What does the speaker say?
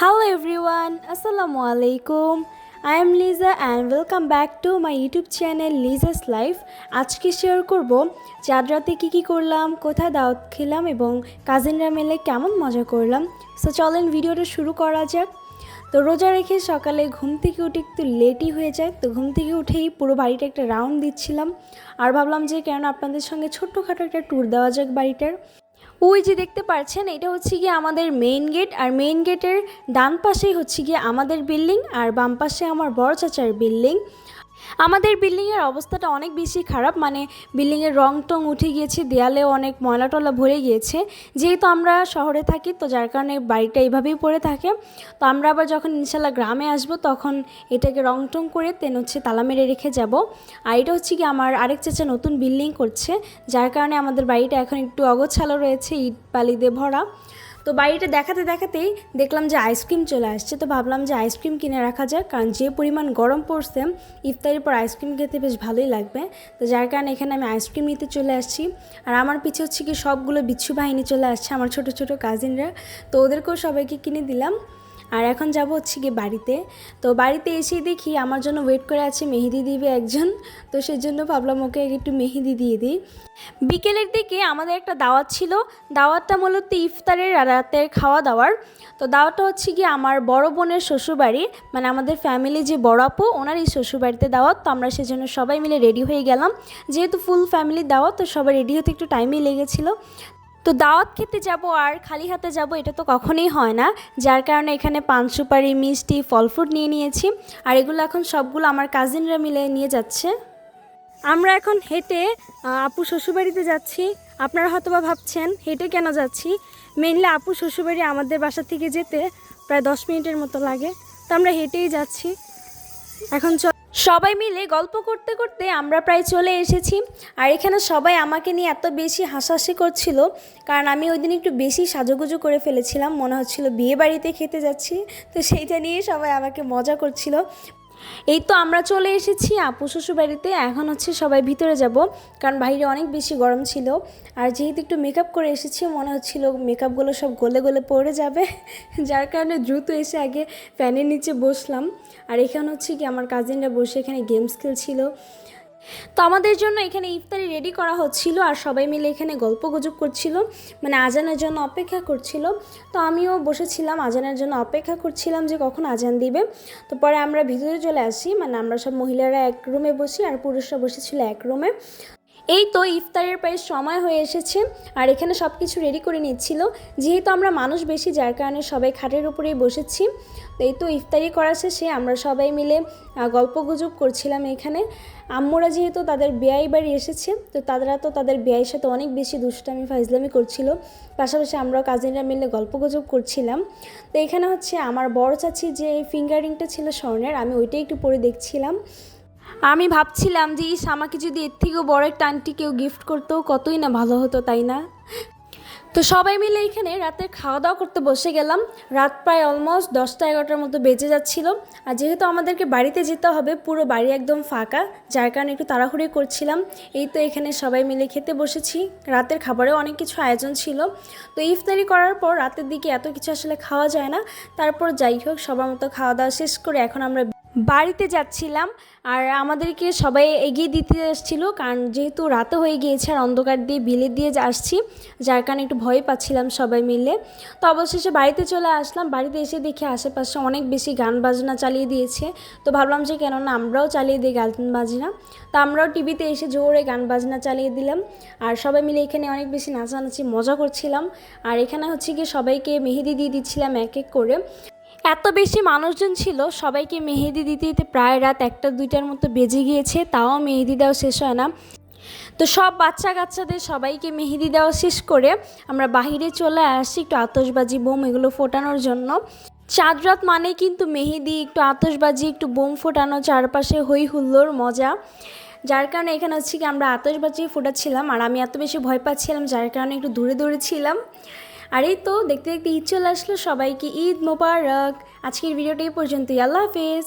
Hello everyone, Assalamu alaikum. I am Lisa and welcome back to my YouTube channel Lisa's Life. আজকে share করব চাঁদ রাতে কী কী করলাম কোথায় দাওয়াত খেলাম এবং কাজিনরা মিলে কেমন মজা করলাম। সো চলেন ভিডিওটা শুরু করা যাক। তো রোজা রেখে সকালে ঘুম থেকে উঠে একটু লেটই হয়ে যায়। তো ঘুম থেকে উঠেই পুরো বাড়িটা একটা রাউন্ড দিচ্ছিলাম। আর ভাবলাম যে কেন আপনাদের সঙ্গে ছোট্টখাটো একটা ট্যুর দেওয়া যাক বাড়িটার। ওই যে দেখতে পাচ্ছেন এটা হচ্ছে গিয়ে আমাদের মেইন গেট আর মেইন গেটের ডান পাশেই হচ্ছে গিয়ে আমাদের বিল্ডিং আর বাম পাশে আমার বড় চাচার বিল্ডিং আমাদের বিল্ডিংয়ের অবস্থাটা অনেক বেশি খারাপ মানে বিল্ডিংয়ের রং টং উঠে গিয়েছে দেয়ালে অনেক ময়লা টলা ভরে গিয়েছে। যেহেতু আমরা শহরে থাকি, তো যার কারণে বাড়িটা এইভাবেই পড়ে থাকে। তো আমরা আবার যখন ইনশাল্লাহ গ্রামে আসব, তখন এটাকে রং টং করে তেন হচ্ছে তালা মেরে রেখে যাব। আর এটা হচ্ছে কি, আমার আরেক চাচা নতুন বিল্ডিং করছে, যার কারণে আমাদের বাড়িটা এখন একটু অগোছালো রয়েছে, ইট বালি দিয়ে ভরা। তো বাড়িটা দেখাতে দেখাতেই দেখলাম যে আইসক্রিম চলে আসছে। তো ভাবলাম যে আইসক্রিম কিনে রাখা যাক, কারণ যে পরিমাণ গরম পড়ছে, ইফতারির পর আইসক্রিম খেতে বেশ ভালোই লাগবে। তো যার কারণে এখানে আমি আইসক্রিম নিতে চলে আসছি। আর আমার পিছে হচ্ছে কি সবগুলো বিচ্ছু বাহিনী চলে আসছে, আমার ছোট ছোট কাজিনরা তো ওদেরকেও সবাইকে কিনে দিলাম। আর এখন যাব হচ্ছে গিয়ে বাড়িতে। তো বাড়িতে এসেই দেখি আমার জন্য ওয়েট করে আছে মেহেদি দিবে একজন। তো সেজন্য ভাবলাম ওকে একটু মেহেদি দিয়ে দিই। বিকেলের দিকে আমাদের একটা দাওয়াত ছিল। দাওয়াতটা মূলত ইফতারের রাতের খাওয়া দাওয়ার। তো দাওয়াতটা হচ্ছে গিয়ে আমার বড় বোনের শ্বশুরবাড়ি। মানে আমাদের ফ্যামিলি যে বড় আপু ওনার এই শ্বশুরবাড়িতে দাওয়াত। তো আমরা সেজন্য সবাই মিলে রেডি হয়ে গেলাম। যেহেতু ফুল ফ্যামিলির দাওয়াত, তো সবাই রেডি হতে একটু টাইমই লেগেছিলো। তো দাওয়াত খেতে যাব আর খালি হাতে যাব এটা তো কখনোই হয় না। যার কারণে এখানে পান সুপারি, মিষ্টি ফল ফ্রুট নিয়ে নিয়েছি। আর এগুলো এখন সবগুলো আমার কাজিনরা মিলে নিয়ে যাচ্ছে। আমরা এখন হেঁটে আপু শ্বশুরবাড়িতে যাচ্ছি। আপনারা হয়তো বা ভাবছেন, হেঁটে কেন যাচ্ছি? মেনলি আপু শ্বশুরবাড়ি আমাদের বাসা থেকে যেতে প্রায় দশ মিনিটের মতো লাগে। তো আমরা হেঁটেই যাচ্ছি। এখন চ সবাই মিলে গল্প করতে করতে আমরা প্রায় চলে এসেছি। আর এখানে সবাই আমাকে নিয়ে এত বেশি হাসাহাসি করছিল, কারণ আমি ওই দিন একটু বেশি সাজুগুজু করে ফেলেছিলাম। মনে হচ্ছিল বিয়ে বাড়িতে খেতে যাচ্ছি, তো সেইটা নিয়ে সবাই আমাকে মজা করছিল। এই তো আমরা চলে এসেছি আপু শ্বশুর বাড়িতে এখন হচ্ছে সবাই ভিতরে যাব, কারণ বাইরে অনেক বেশি গরম ছিল। আর যেহেতু একটু মেকআপ করে এসেছি, মনে হচ্ছিল মেকআপগুলো সব গলে গলে পড়ে যাবে, যার কারণে দ্রুত এসে আগে ফ্যানের নিচে বসলাম। আর এখানে হচ্ছে কি, আমার কাজিনরা বসে এখানে গেমস খেলছিল। তো আমাদের জন্য এখানে ইফতারি রেডি করা হচ্ছিল আর সবাই মিলে এখানে গল্প গুজব করছিল মানে আজানের জন্য অপেক্ষা করছিল। তো আমিও বসেছিলাম, আজানের জন্য অপেক্ষা করছিলাম যে কখন আজান দিবে। তো পরে আমরা ভিতরে চলে আসি মানে আমরা সব মহিলারা এক রুমে বসি আর পুরুষরা বসেছিল এক রুমে এই তো ইফতারের প্রায় সময় হয়ে এসেছে আর এখানে সব কিছু রেডি করে নিচ্ছিল। যেহেতু আমরা মানুষ বেশি, যার কারণে সবাই খাটের উপরেই বসেছি। এই তো ইফতারি করা শেষে আমরা সবাই মিলে গল্প গুজব করছিলাম এখানে। আম্মুরা যেহেতু তাদের বেয়াই বাড়ি এসেছে, তো তারা তো তাদের বেয়াইয়ের সাথে অনেক বেশি দুষ্টামি ফাইজলামি করছিল। পাশাপাশি আমরা কাজিনরা মিলে গল্প গুজব করছিলাম। তো এখানে হচ্ছে আমার বড় চাচি যে ফিঙ্গারিংটা ছিল স্বর্ণের, আমি ওইটাই একটু পরে দেখছিলাম। আমি ভাবছিলাম যে, ইস, আমাকে যদি এর থেকেও বড় একটা আন্টি কেউ গিফট করতো, কতই না ভালো হতো, তাই না? তো সবাই মিলে এখানে রাতে খাওয়া দাওয়া করতে বসে গেলাম। রাত প্রায় অলমোস্ট দশটা এগারোটার মতো বেজে যাচ্ছিল। আর যেহেতু আমাদেরকে বাড়িতে যেতে হবে, পুরো বাড়ি একদম ফাঁকা, যার কারণে একটু তাড়াহুড়ি করছিলাম। এই তো এখানে সবাই মিলে খেতে বসেছি। রাতের খাবারেও অনেক কিছু আয়োজন ছিল। তো ইফতারি করার পর রাতের দিকে এত কিছু আসলে খাওয়া যায় না। তারপর যাই হোক, সবার মতো খাওয়া দাওয়া শেষ করে এখন আমরা বাড়িতে যাচ্ছিলাম আর আমাদেরকে সবাই এগিয়ে দিতে আসছিল কারণ যেহেতু রাতে হয়ে গিয়েছে আর অন্ধকার দিয়ে বিলে দিয়ে আসছি, যার কারণে একটু ভয় পাচ্ছিলাম সবাই মিলে। তো অবশেষে বাড়িতে চলে আসলাম, বাড়িতে এসে দেখি আশেপাশে অনেক বেশি গান বাজনা চালিয়ে দিয়েছে। তো ভাবলাম যে কেননা আমরাও চালিয়ে দিই গান বাজনা। তো আমরাও টিভিতে এসে জোরে গান বাজনা চালিয়ে দিলাম আর সবাই মিলে এখানে অনেক বেশি নাচানাচি, মজা করছিলাম। আর এখানে হচ্ছে কি সবাইকে মেহেদি দিয়ে দিচ্ছিলাম এক এক করে। এত বেশি মানুষজন ছিল, সবাইকে মেহেদি দিতে দিতে প্রায় রাত একটা দুইটার মতো বেজে গিয়েছে, তাও মেহেদি দেওয়া শেষ হয় না। তো সব বাচ্চা কাচ্চাদের সবাইকে মেহেদি দেওয়া শেষ করে আমরা বাহিরে চলে আসি একটু আতসবাজি বোম এগুলো ফোটানোর জন্য। চাঁদ রাত মানে কিন্তু মেহেদি, একটু আতশবাজি, একটু বোম ফোটানো, চারপাশে হই হুল্লোর মজা। যার কারণে এখানে হচ্ছে কি আমরা আতসবাজি ফোটাচ্ছিলাম, আর আমি এত বেশি ভয় পাচ্ছিলাম, যার কারণে একটু দূরে দূরে ছিলাম। আর এই তো দেখতে দেখতে ঈদ চলে আসলো, সবাইকে ঈদ মোবারক। আজকের ভিডিওটি পর্যন্তই, আল্লাহ হাফেজ।